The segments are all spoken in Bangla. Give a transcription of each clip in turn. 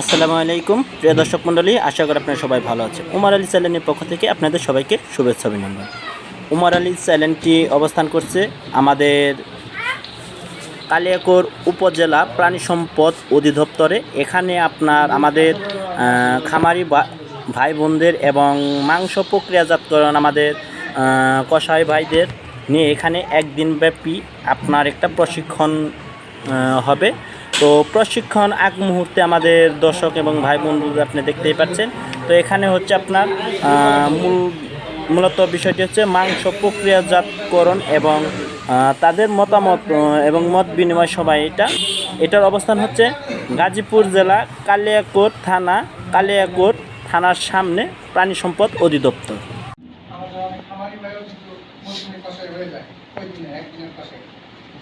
আসসালামু আলাইকুম। প্রিয় দর্শক মণ্ডলী, আশা করি আপনারা সবাই ভালো আছেন। উমর আলী চ্যানেলের পক্ষ থেকে আপনাদের সবাইকে শুভেচ্ছা অভিনন্দন। উমর আলী চ্যানেলটি অবস্থান করছে আমাদের কালিয়াকোর উপজেলা প্রাণী সম্পদ অধিদপ্তরে। এখানে আপনার আমাদের খামারি ভাই বোনদের এবং মাংস প্রক্রিয়াজাতকরণ আমাদের কসাই ভাইদের। নিয়ে এখানে একদিন ব্যাপী আপনার একটা প্রশিক্ষণ হবে। তো প্রশিক্ষণ আগ মুহূর্তে আমাদের দর্শক এবং ভাই বন্ধুদের আপনি দেখতেই পাচ্ছেন। তো এখানে হচ্ছে আপনার মূল, মূলত বিষয়টি হচ্ছে মাংস প্রক্রিয়াজাতকরণ এবং তাদের মতামত এবং মত বিনিময় সভা এটা। এটার অবস্থান হচ্ছে গাজীপুর জেলা কালিয়াকোট থানা, কালিয়াকোট থানার সামনে প্রাণী সম্পদ অধিদপ্তর। আমাদের খামারি ওই দিনে একদিনের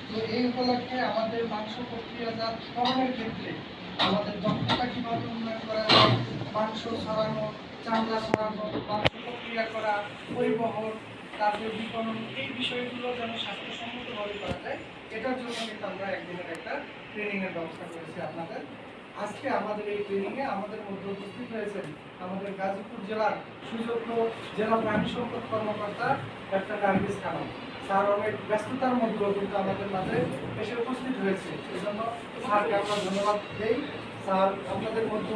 তো এই উপলক্ষে আমাদের মাংস প্রক্রিয়াজাত করণের ক্ষেত্রে আমাদের দক্ষতা কীভাবে উন্নয়ন করা যায়, মাংস ছড়ানো, চামড়া ছড়ানো, মাংস প্রক্রিয়া করা, পরিবহন, তারপরে বিপণন, এই বিষয়গুলো যেন স্বাস্থ্যসম্মতভাবে করা যায়, এটার জন্য কিন্তু আমরা একদিনের একটা ট্রেনিংয়ের ব্যবস্থা করেছি আপনাদের। আজকে আমাদের এই ট্রেনিংয়ে আমাদের মধ্যে উপস্থিত হয়েছেন আমাদের গাজীপুর জেলার সুযোগ্য জেলা প্রাণী সম্পদ কর্মকর্তা ডাক্তার নার্গিস খানম। স্যার অনেক ব্যস্ততার মধ্যেও কিন্তু আমাদের মাঝে এসে উপস্থিত হয়েছে। সেই জন্য স্যারকে আমরা ধন্যবাদ দেই। স্যার আপনাদের মধ্যে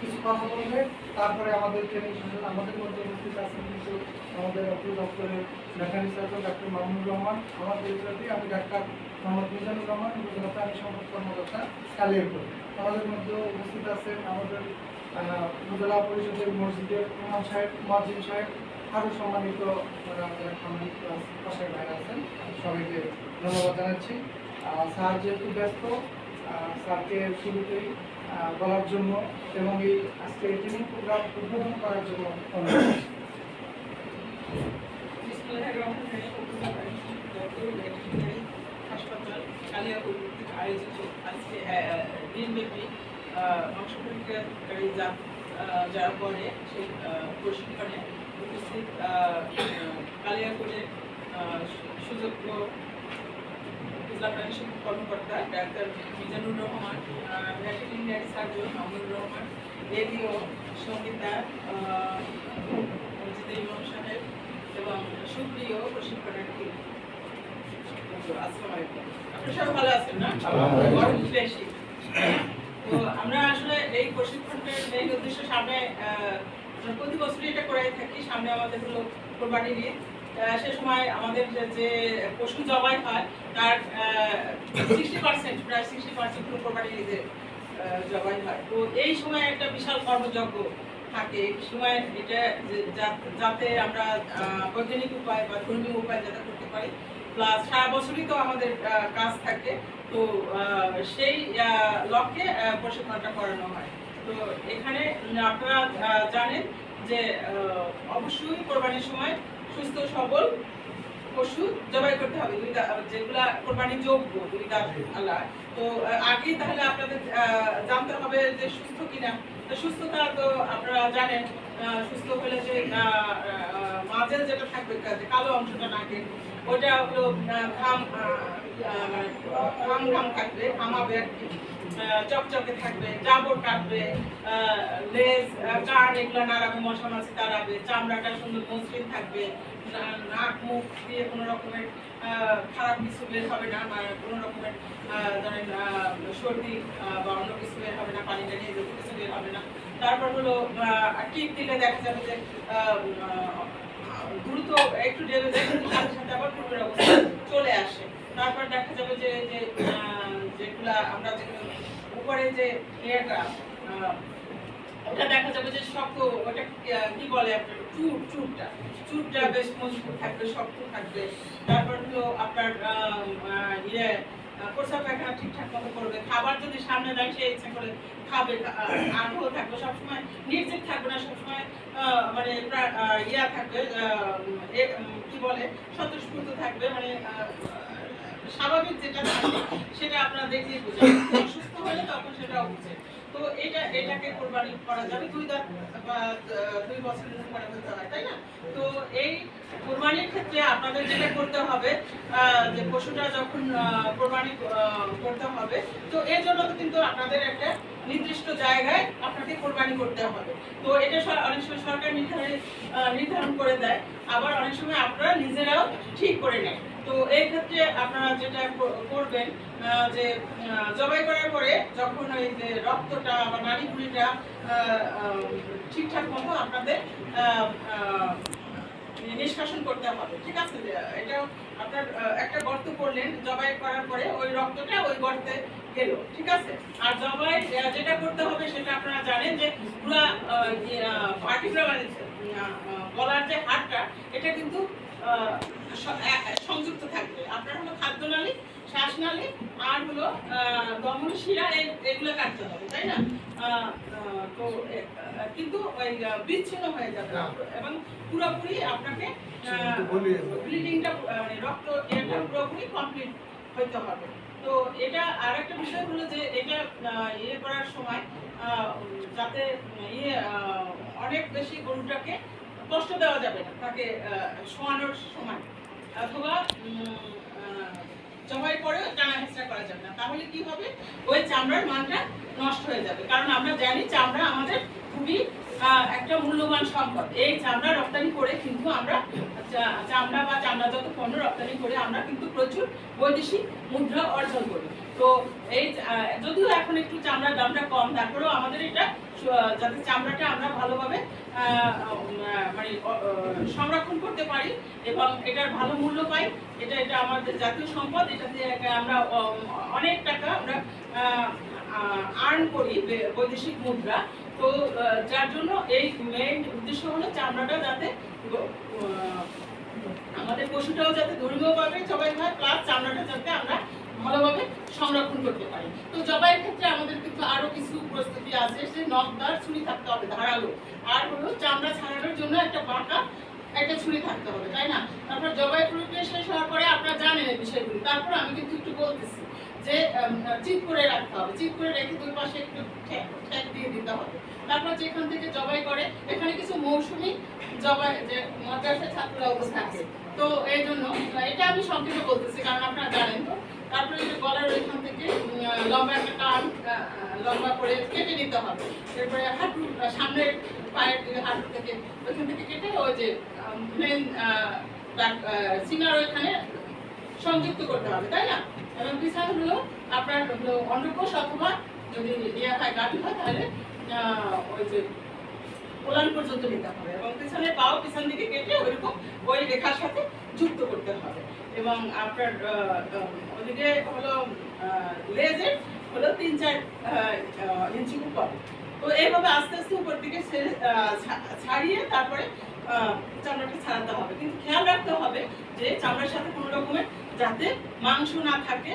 কিছু কথা বলবে। তারপরে আমাদের ট্রেনিং আমাদের মধ্যে উপস্থিত আছেন কিন্তু আমাদের অত্র দপ্তরের veterinary surgeon doctor Mahmud Rahman, আমার পরিচয়টি আমি ডাক্তার মোহাম্মদ মিজানুর রহমান, উপজেলা প্রাণী সম্পদ কর্মকর্তা কালিয়াপুর আমাদের মধ্যে উপস্থিত আছেন আমাদের উপজেলা পরিষদের মসজিদের ইমাম সাহেব মাজিদ সাহেব আরও সম্মানিত আছেন সবাইকে ধন্যবাদ জানাচ্ছি। স্যার যেহেতু ব্যস্ত স্যারকে শুরুতেই বলার জন্য এবং এই আজকে ট্রেনিং প্রোগ্রাম উদ্বোধন করার জন্য আজকে যারা করে সেই প্রশিক্ষণে উপস্থিত আহ, আহ, কালিয়াপুরের আহ, সু- সুযোগ্য জেলা প্রাণী কর্মকর্তা doctor Mizanur Rahman veterinary surgeon Mamunur Rahman radio Sangeeta মসজিদের ইমাম সাহেব এবং সুপ্রিয় প্রশিক্ষণার্থী। আসসালামু আলাইকুম। আপনারা সবাই ভালো আছেন না? তো আমরা আসলে এই প্রশিক্ষণটার মেইন উদ্দেশ্য সামনে প্রতি বছরই এটা করে থাকি সামনে আমাদের হলো কোরবানি আহ, সে সময় আমাদের যে- পশু জবাই হয় তার সিক্সটি পার্সেন্ট প্রায় সিক্সটি পার্সেন্ট কোরবানি ঈদে জবাই হয়। তো এই সময় একটা বিশাল কর্মযজ্ঞ থাকে। এই সময় এটা যাতে আমরা বৈজ্ঞানিক উপায় বা ধর্মীয় উপায় যাতে করতে পারি প্লাস সারা বছরই তো আমাদের কাজ থাকে। তো সেই লক্ষ্যে প্রশিক্ষণটা করানো হয়। তো এখানে আপনারা জানেন যে অবশ্যই কোরবানির সময় সুস্থ সবল পশু জবাই করতে হবে। দুই যেগুলা কোরবানির যোগ্য দুই আল্লাহ। তো আগেই তাহলে আপনাদের জানতে হবে যে সুস্থ কিনা। সুস্থতা তো আপনারা জানেন সুস্থ হলে যে আহ, যেটা থাকবে কালো অংশটা নাকের ওটা হলো ঘাম ঘাম ঘাম থাকবে ঘামাবে আর কি চকচকে থাকবে, জাবর কাটবে লেজ কান এগুলো নাড়াবে, মশা মাছি তাড়াবে, চামড়াটা সুন্দর মসৃণ থাকবে নাক, মুখ দিয়ে কোনো রকমের খারাপ কিছু বের হবে না কোনো রকমের ধরেন সর্দি বা অন্য কিছু বের হবে না, পানি টানি কিছু বের হবে না। তারপর হলো টিপ দিলে দেখা যাবে যে দ্রুত একটু ডেলে যায় সাথে সাথে আবার পূর্বের অবস্থা চলে আসে। তারপর দেখা যাবে যে যেগুলা আমরা উপরে যে ইয়েটা ওটা দেখা যাবে যে শক্ত ওটা কি- বলে আপনার চুট চুটটা। চুটটা বেশ মজবুত থাকবে শক্ত থাকবে। তারপর হলো আপনার ইয়ে প্রস্রাব পায়খানা ঠিকঠাক মতো করবে। খাবার যদি সামনে সে ইচ্ছা করে খাবে। আগ্রহ থাকবে। সবসময় নির্জীব থাকবে। সবসময় মানে ইয়া থাকবে কি বলে, স্বতঃস্ফূর্ত থাকবে মানে স্বাভাবিক যেটা থাকে, সেটা আপনারা দেখলেই বুঝে অসুস্থ হলে তখন সেটাও বুঝে। করতে হবে তো এর জন্য কিন্তু আপনাদের একটা নির্দিষ্ট জায়গায় আপনাকে কোরবানি করতে হবে। তো এটা অনেক সময় সরকার নির্ধারণ নির্ধারণ করে দেয়। আবার অনেক সময় আপনারা নিজেরাও ঠিক করে নেয় তো এই ক্ষেত্রে আপনারা যেটা করবেন যে জবাই করার পরে যখন ওই যে রক্তটা বা আহ, ঠিকঠাক মতো আপনাদের নিষ্কাশন করতে হবে। ঠিক আছে? এটা আপনার একটা গর্ত করলেন জবাই করার পরে ওই রক্তটা ওই গর্তে গেল। ঠিক আছে? আর জবাই যেটা করতে হবে সেটা আপনারা জানেন যে পুরা পার্টিকুলার গলার যে হাড়টা এটা কিন্তু সংযুক্ত থাকবে। আপনার হলো খাদ্যনালী শ্বাসনালী আর হলো দমন শিরা এগুলো কাটতে হবে তাই না? তো কিন্তু ওই বিচ্ছিন্ন হয়ে যাবে এবং পুরোপুরি আপনাকে ব্লিডিংটা মানে রক্ত এটা পুরোপুরি কমপ্লিট হইতে হবে। তো এটা আর একটা বিষয় হলো যে এটা ইয়ে করার সময় আহ, যাতে ইয়ে অনেক বেশি গরুটাকে কষ্ট দেওয়া যাবে না, তাকে শোয়ানোর সময়। অথবা জবাই পরেও টানা হেঁচড়া করা যাবে না। তাহলে কি হবে? ওই চামড়ার মানটা নষ্ট হয়ে যাবে। কারণ আমরা জানি চামড়া আমাদের খুবই একটা মূল্যবান সম্পদ। এই চামড়া রপ্তানি করে কিন্তু আমরা চামড়া বা চামড়াজাত পণ্য রপ্তানি করে আমরা কিন্তু প্রচুর বৈদেশিক মুদ্রা অর্জন করি। তো এই যদিও এখন একটু চামড়ার দামটা কম, তারপরেও আমাদের এটা যাতে চামড়াটা আমরা ভালোভাবে মানে সংরক্ষণ করতে পারি এবং এটার ভালো মূল্য পাই, এটা এটা আমাদের জাতীয় সম্পদ, এটা দিয়ে আমরা অনেক টাকা আমরা আর্ন করি বৈদেশিক মুদ্রা। তো যার জন্য এই মেইন উদ্দেশ্য হলো চামড়াটা যাতে আমাদের পশুটাও যাতে ধর্মীয় ভাবে জবাই হয় প্লাস চামড়াটা যাতে আমরা ভালোভাবে সংরক্ষণ করতে পারি। তো জবাইয়ের ক্ষেত্রে আমাদের কিন্তু আরও কিছু প্রস্তুতি আছে যে নখদার ছুরি থাকতে হবে, ধারালো। আর হলো চামড়া ছাড়ানোর জন্য একটা বাঁকা, একটা ছুরি থাকতে হবে, তাই না? তারপর জবাই প্রক্রিয়া শেষ হওয়ার পরে আপনারা জানেন এই বিষয়গুলি। তারপর আমি কিন্তু একটু বলতেছি যে চিত করে রাখতে হবে। চিত করে রেখে দুই পাশে একটু ঠেক দিয়ে দিতে হবে। তারপর যেখান থেকে জবাই করে, এখানে কিছু মৌসুমি জবাই, যে মাদ্রাসা ছাত্ররা থাকে তো এই জন্য, এটা আমি সংক্ষেপে বলতেছি, কারণ আপনারা জানেন তো। তারপরে যে গলার ওইখান থেকে লম্বা একটা টান লম্বা করে কেটে নিতে হবে। এরপরে হাঁটু সামনের পায়ের হাঁটু থেকে, ওইখান থেকে কেটে ওই যে মেন সিনার ওইখানে সংযুক্ত করতে হবে, তাই না? এবং পিছনে হলো, আপনার হলো অন্ডকোষ অথবা যদি ইয়ে হয় গাভী হয়, তাহলে ওই যে কোলান পর্যন্ত নিতে হবে। এবং পিছনে পাও পিছন দিকে কেটে ওইরকম ওই রেখার সাথে যুক্ত করতে হবে। এবং আপনার ওদিকে হলো লেজের হলো তিন চার ইঞ্চি উপর। তো এইভাবে আস্তে আস্তে উপর দিকে ছাড়িয়ে তারপরে চামড়াটা ছাড়াতে হবে। কিন্তু খেয়াল রাখতে হবে যে চামড়ার সাথে কোনো রকমের যাতে মাংস না থাকে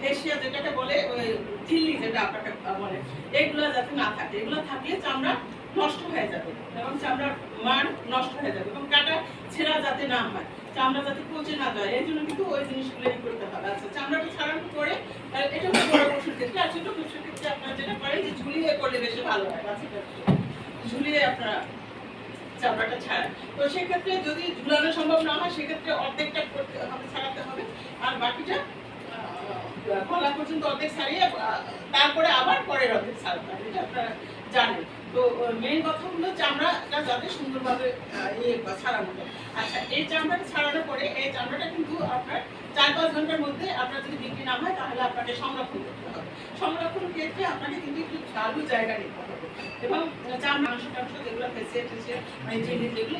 ফেসিয়া যেটাকে বলে, ওই চিল্লি যেটা আপনাকে বলে, এগুলো যাতে না থাকে। এগুলো থাকলে চামড়া নষ্ট হয়ে যাবে। এবং চামড়ার মান নষ্ট হয়ে যাবে এবং কাটা ছেঁড়া যাতে না হয়। চামড়া যাতে পচে না যায় এই জন্য কিন্তু ওই জিনিসগুলো করতে হবে। আচ্ছা চামড়াটা ছাড়ানোর পরে এটা হলো বড় পশুর ক্ষেত্রে, আর ছোট পশুর ক্ষেত্রে আপনারা যেটা করেন যে ঝুলিয়ে করলে বেশি ভালো হয় বাচ্চাটা ঝুলিয়ে আপনারা চামড়াটা ছাড়া তো সেক্ষেত্রে যদি ঝুলানো সম্ভব না হয়, সেক্ষেত্রে অর্ধেকটা করতে হবে, ছাড়াতে হবে। আর বাকিটা গলা পর্যন্ত অর্ধেক ছাড়িয়ে তারপরে আবার পরের অর্ধেক ছাড়তে হবে, এটা আপনারা জানেন। তো মেইন কথা হলো চামড়াটা যাতে সুন্দরভাবে ইয়ে ছাড়ানো যায়। আচ্ছা এই চামড়াটা ছাড়ানোর পরে, এই চামড়াটা কিন্তু আপনার চার পাঁচ ঘণ্টার মধ্যে আপনার যদি বিক্রি না হয়, তাহলে আপনাকে সংরক্ষণ করতে হবে। সংরক্ষণ ক্ষেত্রে আপনাকে কিন্তু একটু ঝালু জায়গা নিতে হবে। এবং চামড়া, মাংস, টাংস যেগুলো ফেসে টেসে মানে জিনিস যেগুলো